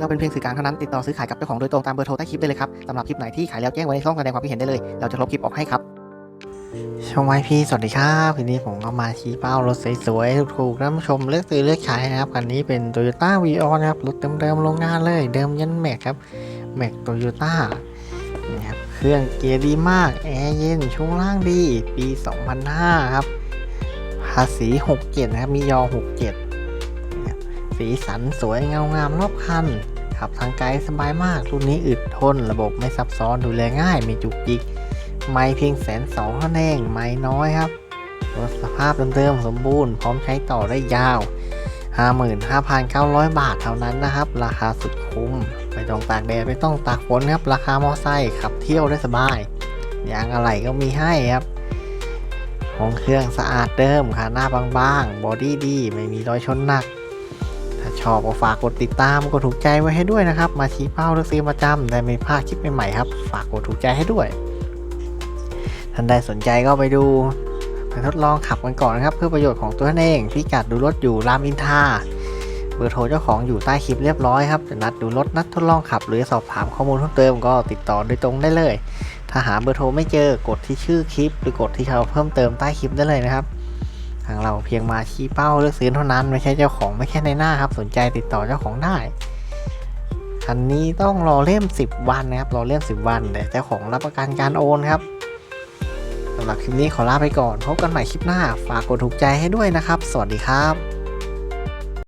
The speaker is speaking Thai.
เราเป็นเพียงสื่อกลางเท่านั้นติดต่อซื้อขายกับเจ้าของโดยตรงตามเบอร์โทรใต้คลิปได้เลยครับสำหรับคลิปไหนที่ขายแล้วแจ้งไว้ในช่องแสดงความคิดเห็นได้เลย เราจะลบคลิปออกให้ครับชมไวพี่สวัสดีครับทีนี้ผมก็มาชี้เป้ารถสวยๆถูกๆท่านผู้ชมเลือกซื้อเลือกขายนะครับคันนี้เป็น Toyota v ีออนะครับรถเดิมๆโรงงานเลย เดิมยันแม็กครับแม็กโตโยต้านี่ครับเครื่องเกียร์ดีมากแอร์เย็นช่วงล่างดี ปี 2005 ครับ ภาษี 67 นะครับ มียอ 67 สีสันสวยเงางามรอบคัน ขับทางไกลสบายมาก รุ่นนี้อึดทน ระบบไม่ซับซ้อนดูแลง่ายมีจุกจิก ไม่เพียงแสนสองเท่านั้นเองไม่น้อยครับรถสภาพเดิมๆสมบูรณ์พร้อมใช้ต่อได้ยาว 55,900 บาทเท่านั้นนะครับ ราคาสุดคุ้มไม่ต้องตากแดดไม่ต้องตากฝนครับ ราคามอไซค์ขับเที่ยวได้สบายยางอะไหล่ก็มีให้ครับห้องเครื่องสะอาดเดิมค่ะหน้าบางๆ บอดี้ดี ไม่มีรอยชนหนัก ชอบก็ฝากกดติดตามกดถูกใจไว้ให้ด้วยนะครับ มาชี้เป้าเลือกซื้อประจำได้ไม่พลาดคลิปใหม่ๆครับ ฝากกดถูกใจให้ด้วย ท่านใดสนใจก็ไปดูไปทดลองขับกันก่อนนะครับ เพื่อประโยชน์ของตัวท่านเองพิกัดดูรถอยู่รามอินทาเบอร์โทรเจ้าของอยู่ใต้คลิปเรียบร้อยครับจะนัดดูรถนัดทดลองขับ หรือสอบถามข้อมูลเพิ่มเติมก็ติดต่อโดยตรงได้เลย ถ้าหาเบอร์โทรไม่เจอกดที่ชื่อคลิป หรือกดที่เราเพิ่มเติมใต้คลิปได้เลยนะครับางเราเพียงมาชี้เป้าเลือกซื้อเท่านั้น ไม่ใช่เจ้าของไม่ใช่ในหน้าครับ สนใจติดต่อเจ้าของได้คันนี้ต้องรอเล่ม 10 วันนะครับรอเล่ม 10 วันแต่เจ้าของรับประกันการโอนครับสำหรับคลิปนี้ขอลาไปก่อนพบกันใหม่คลิปหน้า ฝากกดถูกใจให้ด้วยนะครับ สวัสดีครับ